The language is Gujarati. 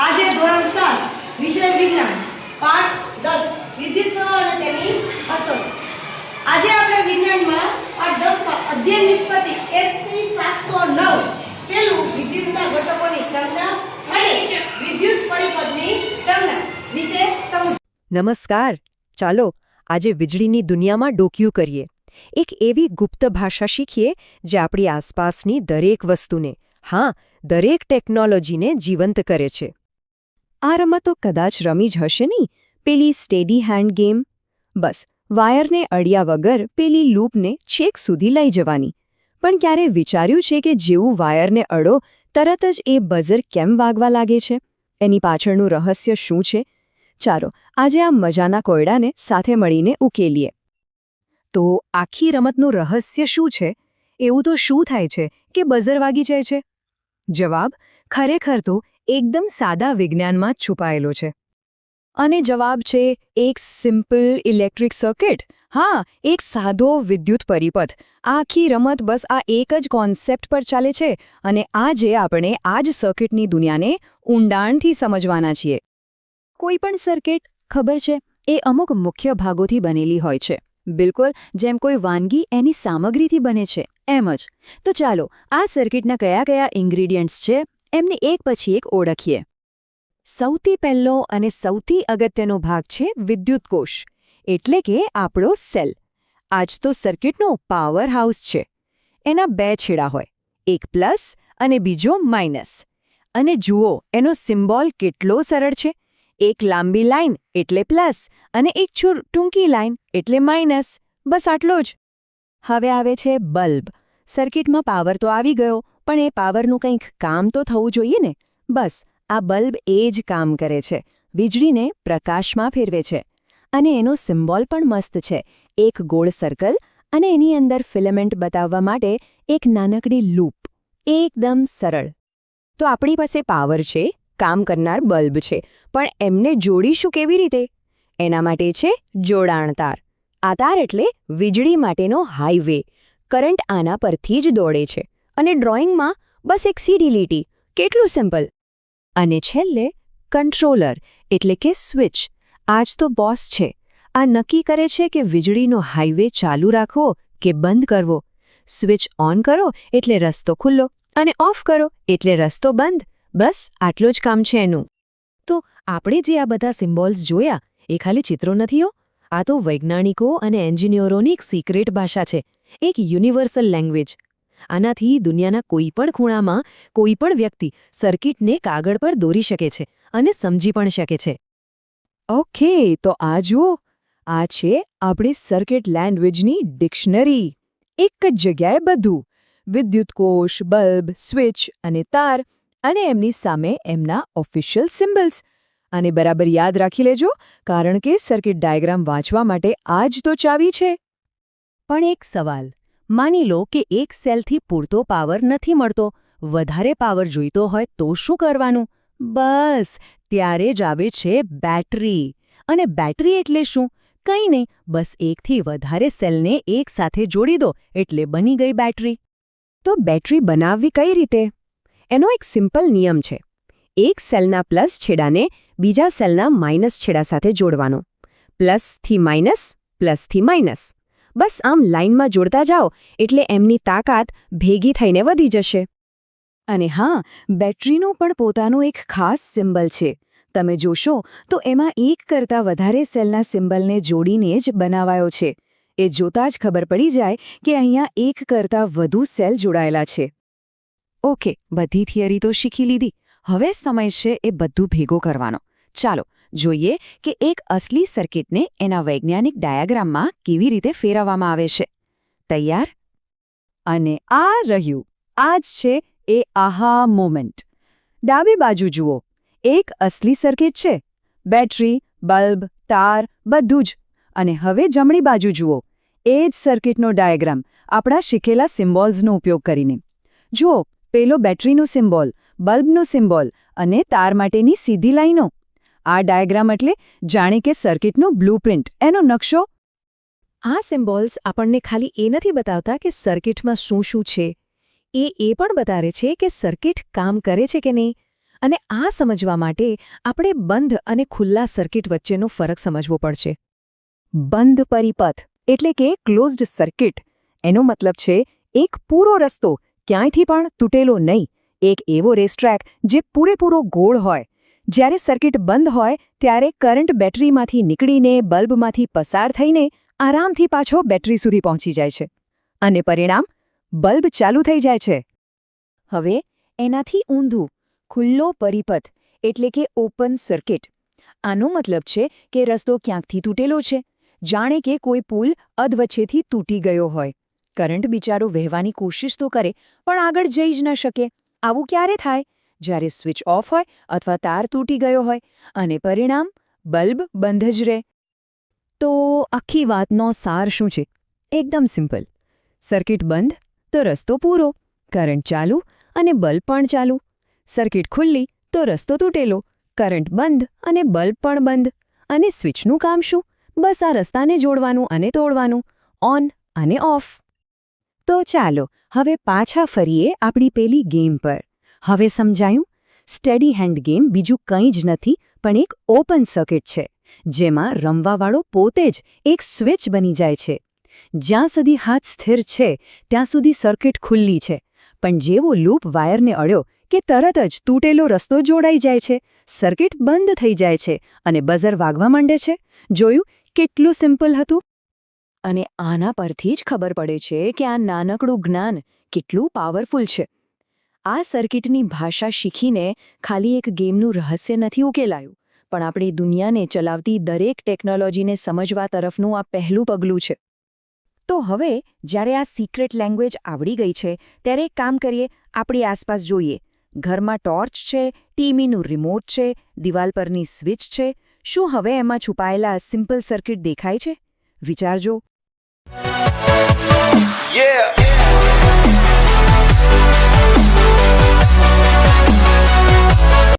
આજે ધોરણ સાત, વિષય વિજ્ઞાન, પાઠ દસ. વિદ્યુત અને તેની અસર. આજે આપણે વિજ્ઞાનમાં પાઠ દસમાં અધ્યયન નિષ્પતિ એસસી સાતસો નવ. પેલું વિદ્યુતના ઘટકોની સંજ્ઞા અને વિદ્યુત પરિપથની સંજ્ઞા વિશે સમજ નમસ્કાર. ચાલો આજે વીજળીની દુનિયામાં ડોકિયું કરીએ. એક એવી ગુપ્ત ભાષા શીખીએ જે આપણી આસપાસની દરેક વસ્તુને, હા, દરેક ટેકનોલોજીને જીવંત કરે છે. આ રમતો કદાચ રમી જ હશે નહીં. પેલી સ્ટેડી હેન્ડ ગેમ. બસ, વાયરને અડ્યા વગર પેલી લૂપને છેક સુધી લઈ જવાની. પણ ક્યારે વિચાર્યું છે કે જેવું વાયરને અડો, તરત જ એ બઝર કેમ વાગવા લાગે છે? એની પાછળનું રહસ્ય શું છે? ચાલો, આજે આ મજાના કોયડાને સાથે મળીને ઉકેલીએ. તો આખી રમતનું રહસ્ય શું છે? એવું તો શું થાય છે કે બઝર વાગી જાય છે? જવાબ, ખરેખર તો એકદમ સાદા વિજ્ઞાનમાં છુપાયેલો છે. અને જવાબ છે, એક સિમ્પલ ઇલેક્ટ્રિક સર્કિટ હા, એક સાદો વિદ્યુત પરિપથ. આખી રમત બસ આ એક જ કોન્સેપ્ટ પર ચાલે છે અને આજે આપણે આ જ સર્કિટની દુનિયાને ઊંડાણથી સમજવાના છીએ. કોઈ પણ સર્કિટ ખબર છે, એ અમુક મુખ્ય ભાગોથી બનેલી હોય છે. બિલકુલ, જેમ કોઈ વાનગી એની સામગ્રીથી બને છે, એમ જ. તો ચાલો, આ સર્કિટના કયા કયા ઇન્ગ્રીડિયન્ટ્સ છે? એમને એક પછી એક ઓળખીએ. સૌથી પહેલો અને સૌથી અગત્યનો ભાગ છે વિદ્યુત કોષ એટલે કે આપણો સેલ. આજ તો સર્કિટનો પાવર હાઉસ છે. એના બે છેડા હોય, એક પ્લસ અને બીજો માઇનસ. અને જુઓ, એનો સિમ્બોલ કેટલો સરળ છે. એક લાંબી લાઇન એટલે પ્લસ અને એક છૂર ટૂંકી લાઇન એટલે માઇનસ. બસ આટલો જ. હવે આવે છે બલ્બ. સર્કિટમાં પાવર તો આવી ગયો પણ એ પાવરનું કંઈક કામ તો થવું જોઈએ ને? બસ, આ બલ્બ એ જ કામ કરે છે. વીજળીને પ્રકાશમાં ફેરવે છે. અને એનો સિમ્બોલ પણ મસ્ત છે. એક ગોળ સર્કલ અને એની અંદર ફિલેમેન્ટ બતાવવા માટે એક નાનકડી લૂપ. એકદમ સરળ. તો આપણી પાસે પાવર છે, કામ કરનાર બલ્બ છે, પણ એમને જોડીશું કેવી રીતે? એના માટે છે જોડાણ તાર. આ તાર એટલે વીજળી માટેનો હાઈવે. કરંટ આના પરથી જ દોડે છે. અને ડ્રોઈંગમાં બસ એક સીધી લીટી, કેટલું સિમ્પલ. અને છેલ્લે, કંટ્રોલર, એટલે કે સ્વિચ. આજ તો બોસ છે. આ નક્કી કરે છે કે વીજળીનો હાઈવે ચાલુ રાખવો કે બંધ કરવો. સ્વિચ ઓન કરો એટલે રસ્તો ખુલ્લો અને ઓફ કરો એટલે રસ્તો બંધ. બસ, આટલું જ કામ છે એનું. તો આપણે જે આ બધા સિમ્બોલ્સ જોયા, એ ખાલી ચિત્રો નથી આ તો વૈજ્ઞાનિકો અને એન્જિનિયરોની એક સિક્રેટ ભાષા છે. એક યુનિવર્સલ લેંગ્વેજ. આનાથી દુનિયાના કોઈ પણ ખૂણામાં કોઈ પણ વ્યક્તિ સર્કિટને કાગળ પર દોરી શકે છે અને સમજી પણ શકે છે. ઓકે, તો આ જુઓ. આ છે આપણી સર્કિટ લેંગ્વેજની ડિક્શનરી. એક જ જગ્યાએ બધું. વિદ્યુત કોષ, બલ્બ, સ્વિચ અને તાર અને એમની સામે એમના ઓફિશિયલ સિમ્બલ્સ. અને બરાબર યાદ રાખી લેજો, કારણ કે સર્કિટ ડાયાગ્રામ વાંચવા માટે આ જ તો ચાવી છે. પણ એક સવાલ. માની લો કે એક સેલથી પૂરતો પાવર નથી મળતો, વધારે પાવર જોઈતો હોય તો શું કરવાનું? બસ, ત્યારે જ આવે છે બેટરી. અને બેટરી એટલે શું? કંઈ નહીં, બસ એકથી વધારે સેલને એક સાથે જોડી દો, એટલે બની ગઈ બેટરી. તો બેટરી બનાવવી કઈ રીતે? એનો એક સિમ્પલ નિયમ છે. એક સેલના પ્લસ છેડાને બીજા સેલના માઇનસ છેડા સાથે જોડવાનો. પ્લસથી માઇનસ પ્લસથી માઇનસ. બસ આમ લાઇનમાં જોડતા જાઓ, એટલે એમની તાકાત ભેગી થઈને વધી જશે. અને હા, બેટરીનું પણ પોતાનું એક ખાસ સિમ્બલ છે. તમે જોશો, તો એમાં એક કરતાં વધારે સેલના સિમ્બલને જોડીને જ બનાવાયો છે. એ જોતાં જ ખબર પડી જાય કે અહીંયા એક કરતાં વધુ સેલ જોડાયેલા છે. ઓકે, બધી થિયરી તો શીખી લીધી. હવે સમય છે એ બધું ભેગો કરવાનો. ચાલો જોઈએ કે એક અસલી સર્કિટને એના વૈજ્ઞાનિક ડાયાગ્રામમાં કેવી રીતે ફેરવવામાં આવે છે. તૈયાર? અને આ રહ્યું. આ જ છે એ આહા મોમેન્ટ. ડાબી બાજુ જુઓ. એક અસલી સર્કિટ છે. બેટરી, બલ્બ, તાર, બધું જ. અને હવે જમણી બાજુ જુઓ. એ જ સર્કિટનો ડાયાગ્રામ. આપણા શીખેલા સિમ્બોલ્સનો ઉપયોગ કરીને. જુઓ, પેલો બેટરીનું સિમ્બોલ, બલ્બનો સિમ્બોલ અને તાર માટેની સીધી લાઈનો. આ ડાયાગ્રામ એટલે જાણે કે સર્કિટનો બ્લુપ્રિન્ટ એનો નકશો? આ સિમ્બોલ્સ આપણને ખાલી એ નથી બતાવતા કે સર્કિટમાં શું શું છે. એ એ પણ બતાવે છે કે સર્કિટ કામ કરે છે કે નહીં. અને આ સમજવા માટે આપણે બંધ અને ખુલ્લા સર્કિટ વચ્ચેનો ફરક સમજવો પડશે. બંધ પરિપથ એટલે કે ક્લોઝડ સર્કિટ. એનો મતલબ છે એક પૂરો રસ્તો ક્યાંયથી પણ તૂટેલો નહીં. એક એવો રેસટ્રેક જે પૂરેપૂરો ગોળ હોય. જ્યારે સર્કિટ બંધ હોય ત્યારે કરંટ બેટરીમાંથી નીકળીને બલ્બમાંથી પસાર થઈને આરામથી પાછો બેટરી સુધી પહોંચી જાય છે. અને પરિણામ? બલ્બ ચાલુ થઈ જાય છે. હવે એનાથી ઊંધું, ખુલ્લો પરિપથ એટલે કે ઓપન સર્કિટ. આનો મતલબ છે કે રસ્તો ક્યાંકથી તૂટેલો છે. જાણે કે કોઈ પુલ અધવચ્ચેથી તૂટી ગયો હોય. કરંટ બિચારો વહેવાની કોશિશ તો કરે, પણ આગળ જઈ જ ન શકે. આવું ક્યારે થાય? જ્યારે સ્વિચ ઓફ હોય અથવા તાર તૂટી ગયો હોય અને પરિણામ બલ્બ બંધ જ રહે. તો આખી વાતનો સાર શું છે? એકદમ સિમ્પલ. સર્કિટ બંધ તો રસ્તો પૂરો, કરંટ ચાલુ અને બલ્બ પણ ચાલુ. સર્કિટ ખુલ્લી તો રસ્તો તૂટેલો, કરંટ બંધ અને બલ્બ પણ બંધ. અને સ્વિચનું કામ શું? બસ આ રસ્તાને જોડવાનું અને તોડવાનું, ઓન અને ઓફ. તો ચાલો, હવે પાછા ફરીએ આપણી પેલી ગેમ પર. હવે સમજાયું? સ્ટડી હેન્ડ ગેમ બીજું કંઈ જ નથી, પણ એક ઓપન સર્કિટ છે, જેમાં રમવાવાળો પોતે જ એક સ્વિચ બની જાય છે. જ્યાં સુધી હાથ સ્થિર છે, ત્યાં સુધી સર્કિટ ખુલ્લી છે. પણ જેવો લૂપ વાયરને અડ્યો કે તરત જ તૂટેલો રસ્તો જોડાઈ જાય છે સર્કિટ બંધ થઈ જાય છે અને બઝર વાગવા માંડે છે. જોયું? કેટલું સિમ્પલ હતું? અને આના પરથી જ ખબર પડે છે કે આ નાનકડું જ્ઞાન કેટલું પાવરફુલ છે. આ સર્કિટની ભાષા શીખીને ખાલી એક ગેમનું રહસ્ય નથી ઉકેલાયું, પણ આપણી દુનિયાને ચલાવતી દરેક ટેકનોલોજીને સમજવા તરફનું આ પહેલું પગલું છે. તો હવે, જ્યારે આ સિક્રેટ લેંગ્વેજ આવડી ગઈ છે, ત્યારે એક કામ કરીએ, આપણી આસપાસ જોઈએ. ઘરમાં ટોર્ચ છે ટીવીનું રિમોટ છે, દિવાલ પરની સ્વિચ છે, શું હવે એમાં છુપાયેલા સિમ્પલ સર્કિટ દેખાય છે? વિચારજો. Yeah.